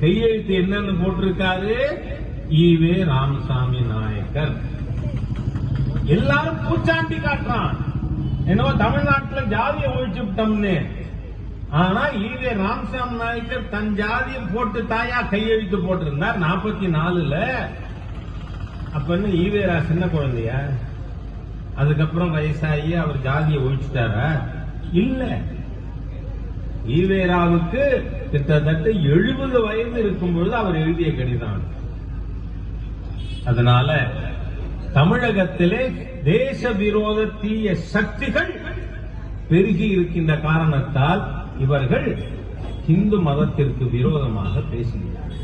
கையெழுத்து என்னன்னு போட்டிருக்காரு ஈவே ராமசாமி நாயக்கர். எல்லாரும் பூச்சாண்டி காட்டுறான். என்னவோ தமிழ்நாட்டுல ஜாதியை ஒழிச்சு விட்டோம்னு. ஆனா ஈவே ராமசாமி நாயக்கர் தன் ஜாதியை போட்டு தாயா கையெழுத்து போட்டிருந்தார் நாற்பத்தி நாலுல அப்ப என்ன ஈவேரா சின்ன குழந்தையா? அதுக்கப்புறம் வயசாகி அவர் ஜாதியை ஒழிச்சுட்டாரா? இல்ல. ஈவேராவுக்கு கிட்டத்தட்ட எழுபது வயது இருக்கும் பொழுது அவர் எழுதிய கடிதம். அதனால தமிழகத்திலே தேச விரோத தீய சக்திகள் பெருகி இருக்கின்ற காரணத்தால் இவர்கள் இந்து மதத்திற்கு விரோதமாக பேசுகிறார்கள்.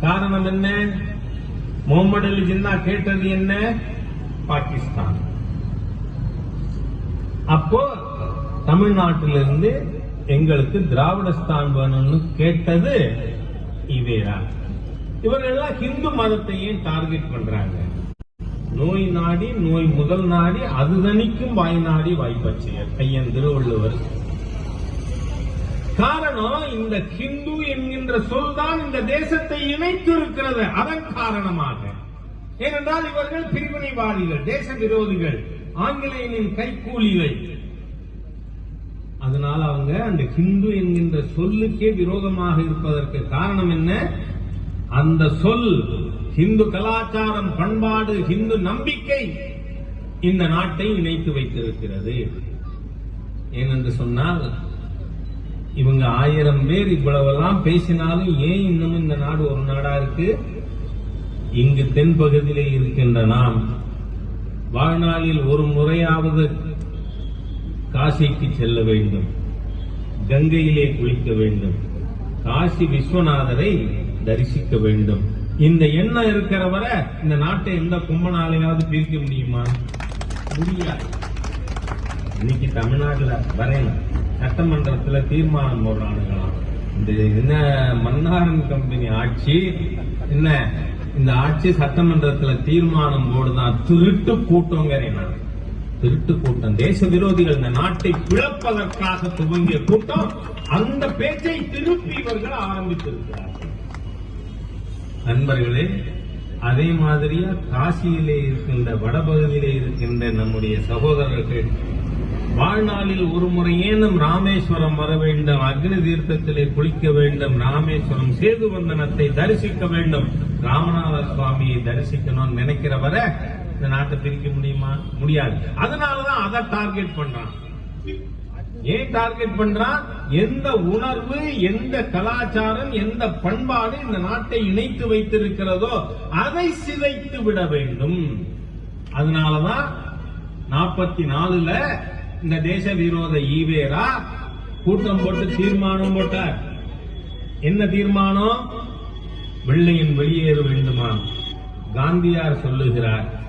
காரணம் என்ன? முகமது அலி ஜின்னா கேட்டது என்ன? பாகிஸ்தான். அப்போ தமிழ்நாட்டிலிருந்து எங்களுக்கு திராவிடஸ்தான் வேணும்னு கேட்டது இவேரா. இவர்கள்லாம் ஹிந்து மதத்தையும் டார்கெட் பண்றாங்க? நோய் நாடி நோய் முதல் நாடி அது தனிக்கும் வாய் நாடி வாய்ப்பச்செயர் ஐயன் திருவள்ளுவர். காரணம் இந்த ஹிந்து என்கின்ற சொல் தான் இந்த தேசத்தை இணைத்து இருக்கிறது. அதன் காரணமாக. ஏனென்றால் இவர்கள் பிரிவினைவாதிகள் தேச விரோதிகள் ஆங்கிலேயனின் கைக்கூலிகள் அதனால அவங்க அந்த ஹிந்து என்கின்ற சொல்லுக்கே விரோதமாக இருப்பதற்கு காரணம் என்ன? அந்த சொல் ஹிந்து கலாச்சாரம் பண்பாடு ஹிந்து நம்பிக்கை இந்த நாட்டை இணைத்து வைத்திருக்கிறது. ஏனென்று சொன்னால் இவங்க ஆயிரம் பேர் இவ்வளவெல்லாம் பேசினாலும் ஏன் இன்னும் இந்த நாடு ஒரு நாடா இருக்கு? இங்கு தென்பகுதியிலே இருக்கின்ற நாம் வாழ்நாளில் ஒரு முறையாவது காசிக்கு செல்ல வேண்டும். கங்கையிலே குளிக்க வேண்டும். காசி விஸ்வநாதரை தரிசிக்க வேண்டும். இந்த எண்ணம் இருக்கிற வரை இந்த நாட்டை எந்த கும்பனாலையாவது பிரிக்க முடியுமா? முடியாது. இன்னைக்கு தமிழ்நாட்டுல வரையலாம். சட்டமன்றத்துல தீர்மானம் போடுறானுங்களாம். இந்த என்ன மன்னாரன் கம்பெனி ஆட்சி? என்ன? இந்த ஆட்சி சட்டமன்றத்துல தீர்மானம் போடுதான் திருட்டு கூட்டங்கிறேன் நான். திருட்டு கூட்டம். தேச விரோதிகள் இந்த நாட்டை பிளப்பதற்காக துவங்கிய கூட்டம் அந்த பேச்சை திருப்பி இவர்கள் ஆரம்பித்திருக்கிறார்கள். நண்பர்களே அதே மாதிரியா காசியிலே இருக்கின்ற வடபகுதியிலே இருக்கின்ற நம்முடைய சகோதரர்கள் வாழ்நாளில் ஒரு முறையேனும் ராமேஸ்வரம் வர வேண்டும் அக்னி தீர்த்தத்திலே குளிக்க வேண்டும் ராமேஸ்வரம் சேது வந்தனத்தை தரிசிக்க வேண்டும் ராமநாத சுவாமியை தரிசிக்கணும்னு நினைக்கிற வரை இந்த நாட்டை பிரிக்க முடியுமா? முடியாது. அதனாலதான் அதை டார்கெட் பண்றான். ஏன் டார்கெட் பண்றான்? எந்த உணர்வு எந்த கலாச்சாரம் எந்த பண்பாடு இந்த நாட்டை இணைத்து வைத்திருக்கிறதோ அதை சிதைத்து விட வேண்டும். அதனாலதான் நாற்பத்தி நாலுல இந்த தேச விரோத ஈவேரா கூட்டம் போட்டு தீர்மானம் போட்டார். என்ன தீர்மானம்? வெள்ளையின் வெளியேற வேண்டுமா? காந்தியார் சொல்லுகிறார்.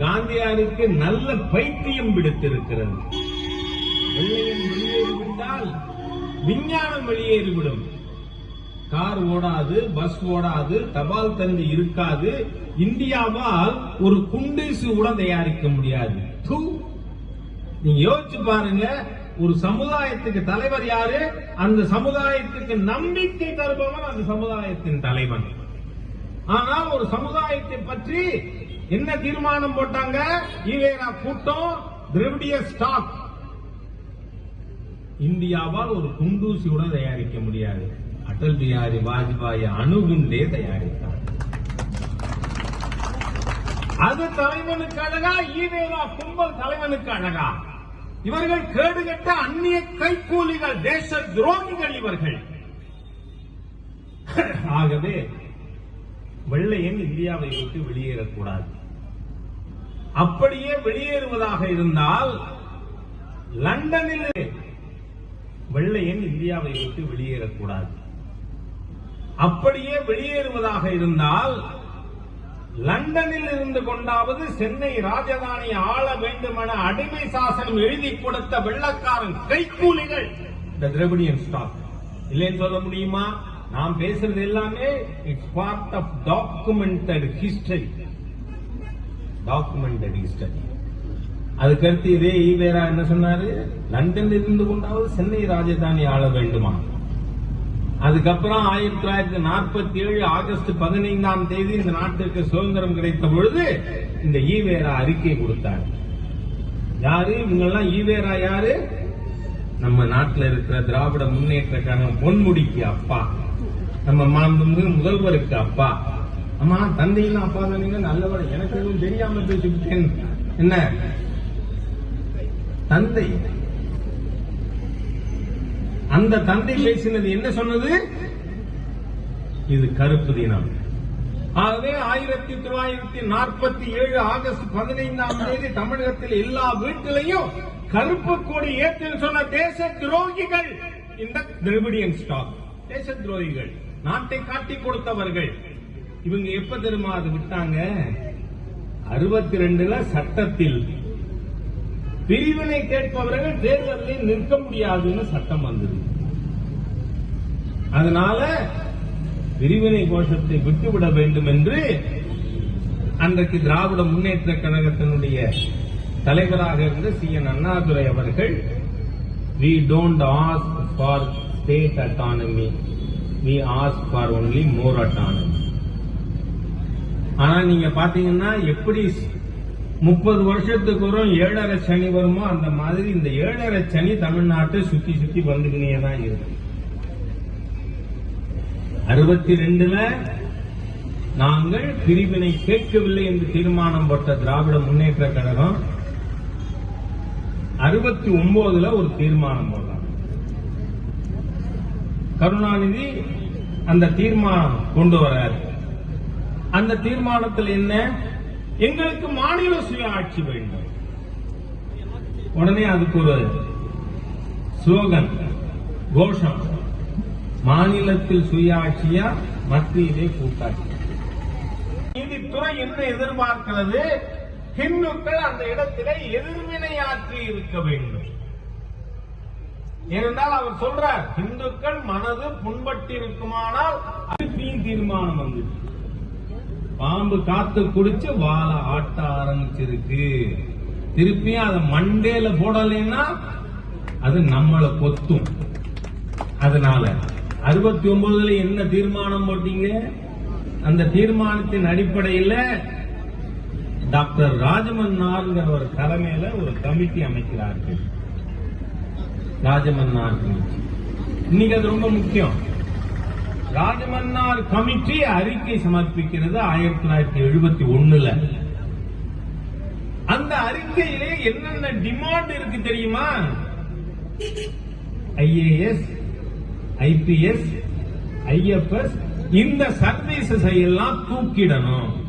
காந்தியாருக்கு நல்ல பைத்தியம் பிடித்திருக்கிறது. வெள்ளையன் வெளியேறிவிட்டால் விஞ்ஞானம் வெளியேறிவிடும். கார் ஓடாது பஸ் ஓடாது தபால் தந்தி இருக்காது இந்தியாவால் ஒரு குண்டீசு கூட தயாரிக்க முடியாது. நீங்க யோசிச்சு பாருங்க ஒரு சமுதாயத்துக்கு தலைவர் யாரு? அந்த சமுதாயத்துக்கு நம்பிக்கை தருபவன் அந்த சமுதாயத்தின் தலைவன். ஆனால் ஒரு சமுதாயத்தை பற்றி என்ன தீர்மானம் போட்டாங்க? ஈவேரா கூட்டம் திரவிடிய ஸ்டாக். இந்தியாவால் ஒரு குண்டூசி கூட தயாரிக்க முடியாது. அடல் பிஹாரி வாஜ்பாய் அணுகுண்டே தயாரித்தார். அது தலைவனுக்கு அழகா ஈவேரா கும்பல் தலைவனுக்கு அழகா. இவர்கள் கேடுகட்ட அந்நிய கைக்கூலிகள் தேச துரோகிகள் இவர்கள். ஆகவே வெள்ளையன் இந்தியாவை விட்டு வெளியேறக்கூடாது. அப்படியே வெளியேறுவதாக இருந்தால் லண்டனில் வெள்ளையன் இந்தியாவை விட்டு வெளியேறக்கூடாது. அப்படியே வெளியேறுவதாக இருந்தால் லண்டனில் இருந்து கொண்டாவது சென்னை ராஜதானி ஆள வேண்டுமென அடிமை சாசனம் எழுதி கொடுத்த வெள்ளக்காரன் கைக்கூலிகள். இந்த திரவிடியன் ஸ்டாக் இல்லைன்னு சொல்ல முடியுமா? நாம் பேசுறது எல்லாமே it's part of documented history documented history அதுக்கடுத்து இதே ஈவேரா என்ன சொன்னாரு? லண்டன்ல இருந்து கொண்டாவது சென்னை ராஜதானி ஆள வேண்டுமா? அதுக்கப்புறம் ஆயிரத்தி தொள்ளாயிரத்தி நாற்பத்தி ஏழு ஆகஸ்ட் பதினைந்தாம் தேதி இந்த நாட்டிற்கு சுதந்திரம் கிடைத்த பொழுது இந்த ஈவேரா அறிக்கை கொடுத்தார். யாரு? இவங்கெல்லாம் ஈவேரா யாரு? நம்ம நாட்டில் இருக்கிற திராவிட முன்னேற்ற கழகம் பொன்முடிக்கு அப்பா. நம்ம மாண்புமிகு முதல்வருக்கு அப்பா. ஆமா தந்தையும் அப்பா தானீங்க நல்லவர். எனக்கு எதுவும் தெரியாம பேசிவிட்டேன். என்ன? தந்தை. அந்த தந்தை பேசினது என்ன சொன்னது? இது கருப்பு தினம். ஆகவே ஆயிரத்தி தொள்ளாயிரத்தி நாற்பத்தி ஏழு ஆகஸ்ட் பதினைந்தாம் தேதி தமிழகத்தில் எல்லா வீட்டிலையும் கருப்பு கொடி ஏற்றுன்னு சொன்ன தேச துரோகிகள். இந்த திரிபிடியன் ஸ்டாக் தேச துரோகிகள். நாட்டை காட்டி கொடுத்தவர்கள். இவங்க எப்ப தெரியுமா அது விட்டாங்க? அறுபத்தி ரெண்டுல சட்டத்தில். பிரிவினை கேட்பவர்கள் தேர்தலில் நிற்க முடியாதுன்னு சட்டம் வந்தது. அதனால பிரிவினை கோஷத்தை விட்டுவிட வேண்டும் என்று அன்றைக்கு திராவிட முன்னேற்ற கழகத்தினுடைய தலைவராக இருந்த சி. என். அண்ணாதுரை அவர்கள் we don't ask for state autonomy we ask for only more autonomy ஆனா நீங்க பாத்தீங்கன்னா எப்படி முப்பது வருஷத்துக்கு ஒரு ஏழரை சனி வருமோ அந்த மாதிரி இந்த ஏழரை சனி தமிழ்நாட்டை சுத்தி சுத்தி வந்துக்கினே தான் இருக்கு. அறுபத்தி ரெண்டுல நாங்கள் பிரிவினை கேட்கவில்லை என்று தீர்மானம் போட்ட திராவிட முன்னேற்ற கழகம் அறுபத்தி ஒன்பதுல ஒரு தீர்மானம் போடுறாங்க கருணாநிதி அந்த தீர்மானம் கொண்டு வராரு. அந்த தீர்மானத்தில் என்ன? எங்களுக்கு மாநில சுய ஆட்சி வேண்டும். உடனே அதுக்கு ஒரு ஸ்லோகன் கோஷம் மாநிலத்தில் சுயாட்சியா மத்தியிலே கூட்டாட்சி. நீதித்துறை என்ன எதிர்பார்க்கிறது? ஹிந்துக்கள் அந்த இடத்திலே எதிர்வினையாற்றி இருக்க வேண்டும். ஏனென்றால் அவர் சொல்றார் இந்துக்கள் மனது புண்பட்டு இருக்குமானால் அதுக்கும் தீர்மானம் வந்துச்சு. பாம்பு காத்து குடிச்சு வாழை ஆட்ட ஆரம்பிச்சிருக்கு. திருப்பியும் அதை மண்டேல போடலைன்னா அது நம்மளை கொத்தும். அதனால அறுபத்தி ஒன்பதுல என்ன தீர்மானம் போட்டீங்க? அந்த தீர்மானத்தின் அடிப்படையில் டாக்டர் ராஜமன்னார் ஒரு தலைமையில ஒரு கமிட்டி அமைக்கிறார்கள். ராஜமன்னார் கமிட்டி. இன்னைக்கு அது ரொம்ப முக்கியம். ராஜமன்னார் கமிட்டி அறிக்கை சமர்ப்பிக்கிறது ஆயிரத்தி தொள்ளாயிரத்தி எழுபத்தி ஒண்ணுல. அந்த அறிக்கையிலே என்னென்ன டிமாண்ட் இருக்கு தெரியுமா? ஐஏஎஸ் ஐபிஎஸ் ஐஎஃப்எஸ் இந்த சர்வீசஸ் எல்லாம் தூக்கிடணும்.